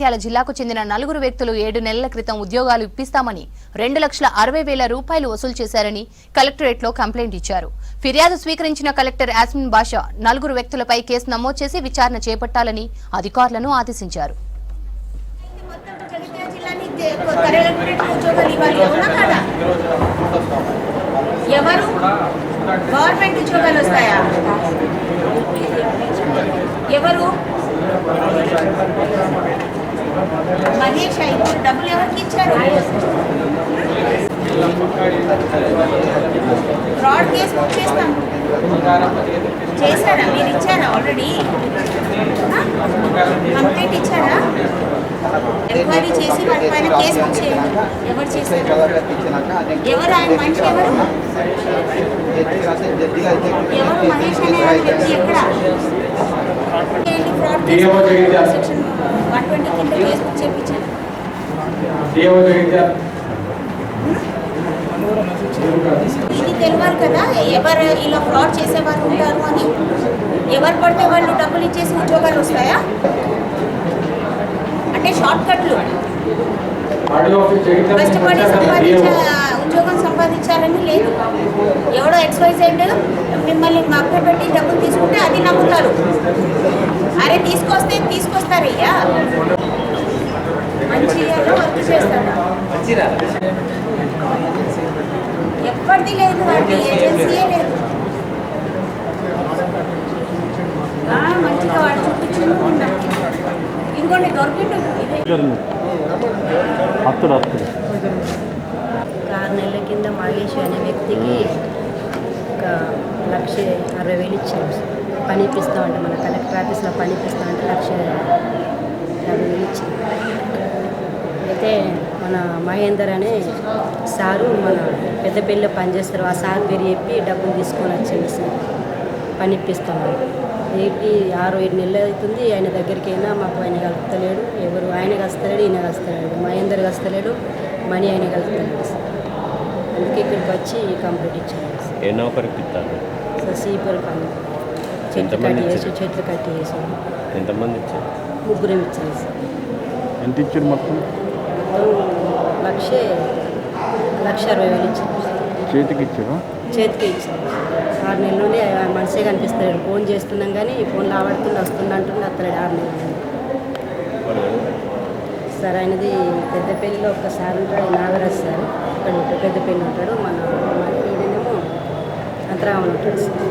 జగిత్యాల జిల్లాకు చెందిన నలుగురు వ్యక్తులు ఏడు నెలల క్రితం ఉద్యోగాలు ఇప్పిస్తామని రెండు లక్షల అరవై వేల రూపాయలు వసూలు చేశారని కలెక్టరేట్లో కంప్లైంట్ ఇచ్చారు. ఫిర్యాదు స్వీకరించిన కలెక్టర్ యాస్మిన్ బాషా నలుగురు వ్యక్తులపై కేసు నమోదు చేసి విచారణ చేపట్టాలని అధికారులను ఆదేశించారు. ఎవరు? గవర్నమెంట్ ఉద్యోగాలు వస్తాయా? ఎవరు మహేష్ ఇప్పుడు డబ్బులు ఎవరికి ఇచ్చారు ఫ్రాడ్ కేసు బుక్ చేస్తాం చేశారా? మీరు ఇచ్చారా ఆల్రెడీ కంప్లైంట్ ఇచ్చారా? ఎంక్వైరీ చేసి వారి పైన కేసు చేయండి ఎవరు చేశారు? ఎవరు ఆయన మనిషి ఎవరు? ఎవరు మహేష్ అనే వ్యక్తి ఎక్కడ? ఫ్రాడ్. సెక్షన్ వన్ ట్వంటీ కింద కేసు చేయించారు. ఇది తెలియాలి కదా ఎవరు ఇలా ఫ్రాడ్ చేసేవారు ఉంటారు అని. ఎవరు పడితే వాళ్ళు డబ్బులు ఇచ్చేసి ఉద్యోగాలు వస్తాయా? అంటే షార్ట్ కట్లు కష్టపడి సంపాదించ ఉద్యోగం సంపాదించాలని లేదు. ఎవడో ఎక్స్వైజెడ్ మిమ్మల్ని మక్క పెట్టి డబ్బులు తీసుకుంటే అది నమ్ముతారు. అరే తీసుకొస్తే తీసుకొస్తారయ్యా. మంచి వర్క్ చేస్తాడా. ఎప్పటిది లేదు వాటి ఏజెన్సీయే లేదు. ఆ, మంచిగా వాడు చూపించింది ఇదిగోండి దొరికిండు హత్తుడు ఒక ఆరు నెలల కింద మహేష్ అనే వ్యక్తికి ఒక లక్ష అరవై వేలు ఇచ్చాము పని ఇప్పిస్తామంటే మన కలెక్టర్ ఆఫీస్లో పని ఇప్పిస్తామంటే లక్ష యాభై వేలు ఇచ్చాము అయితే మన మహేందర్ అనే సారు మన పెద్దపల్లిలో పనిచేస్తారు. ఆ సార్ పేరు చెప్పి డబ్బులు తీసుకొని వచ్చింది సార్. పని ఇప్పిస్తామని ఏంటి ఆరు ఏడు నెలలు అవుతుంది. ఆయన దగ్గరికి అయినా మాకు ఆయన కలుపుతలేడు ఎవరు ఆయన కలుస్తలేడు ఈయన కలుస్తలేడు. మహేందర్ కలుస్తలేడు మనీ ఆయన కలుపుతలేడు సార్. అందుకే ఇక్కడికి వచ్చి కంప్లీట్ ఇచ్చాను సార్. ఏ నౌకరికి ఇస్తారు సార్ సీపర్ పని చెట్లు కట్టి చేసి? చెట్లు కట్టి చేసి. ఎంతమంది ఇచ్చారు? ముగ్గురం ఇచ్చాను సార్. ఎంత ఇచ్చారు మొత్తం? మొత్తం లక్షే లక్ష అరవై వేలు ఇచ్చాను సార్. చేతికి ఇచ్చారా? చేతికి ఇచ్చాను ఆరు నెలల నుండి ఆ మనిషే కనిపిస్తలేడు. ఫోన్ చేస్తున్నాం కానీ ఫోన్ లావాడుతుండే వస్తుండ అంటుండే అత్తలేడు ఆరు నెలల. సార్ ఆయనది పెద్దపల్లిలో ఒక్కసారి ఉంటాడు నాగరాజ్ సార్. ఇక్కడ పెద్దపల్లి ఉంటాడు. మన మన ఈయనేమో అంతరామన్ ఉంటాడు సార్.